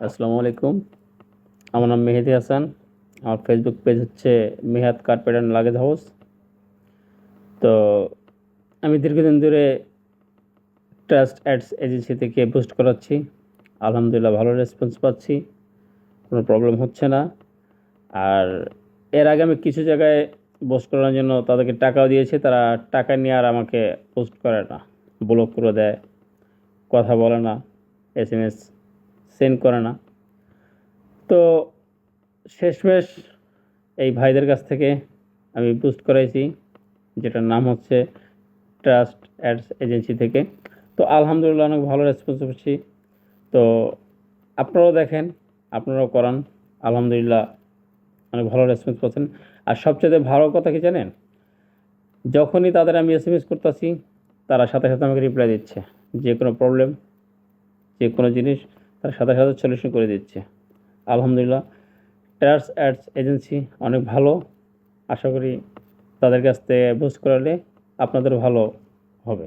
আসসালামু আলাইকুম। আমার নাম মেহেদি হাসান। আমার ফেসবুক পেজ হচ্ছে Mehad carpet and luggage house তো আমি দীর্ঘদিন ধরে ট্রাস্ট অ্যাডস এজেন্সি থেকে বুস্ট করাচ্ছি। আলহামদুলিল্লাহ ভালো রেসপন্স পাচ্ছি। কোনো প্রবলেম হচ্ছে না। আর এর আগে আমি কিছু জায়গায় পোস্ট করার জন্য তাদেরকে টাকাও দিয়েছি। তারা টাকা নিয়ে আর আমাকে পোস্ট করে না। ব্লক করে দেয়। কথা বলে না। এস এম এস সেন্ড করে না। তো শেষমেশ এই ভাইদের কাছ থেকে আমি বুস্ট করাইছি, যেটার নাম হচ্ছে ট্রাস্ট অ্যাডস এজেন্সি থেকে। তো আলহামদুলিল্লাহ অনেক ভালো রেসপন্স পাচ্ছি তো আপনারাও দেখেন, আপনারাও করান। আলহামদুলিল্লাহ অনেক ভালো রেসপন্স পাচ্ছেন। আর সবচেয়ে ভালো কথা কি জানেন? যখনই তাদের আমি এস এম এস করতেছি, তারা সাথে সাথে আমাকে রিপ্লাই দিচ্ছে। যে কোনো প্রবলেম যে কোনো জিনিস তার সাদা সাদা সলিউশন করে দিচ্ছে। আলহামদুলিল্লাহ টার্স অ্যাডস এজেন্সি অনেক ভালো। আশা করি তাদের কাছ থেকে বুঝ করালে আপনাদের ভালো হবে।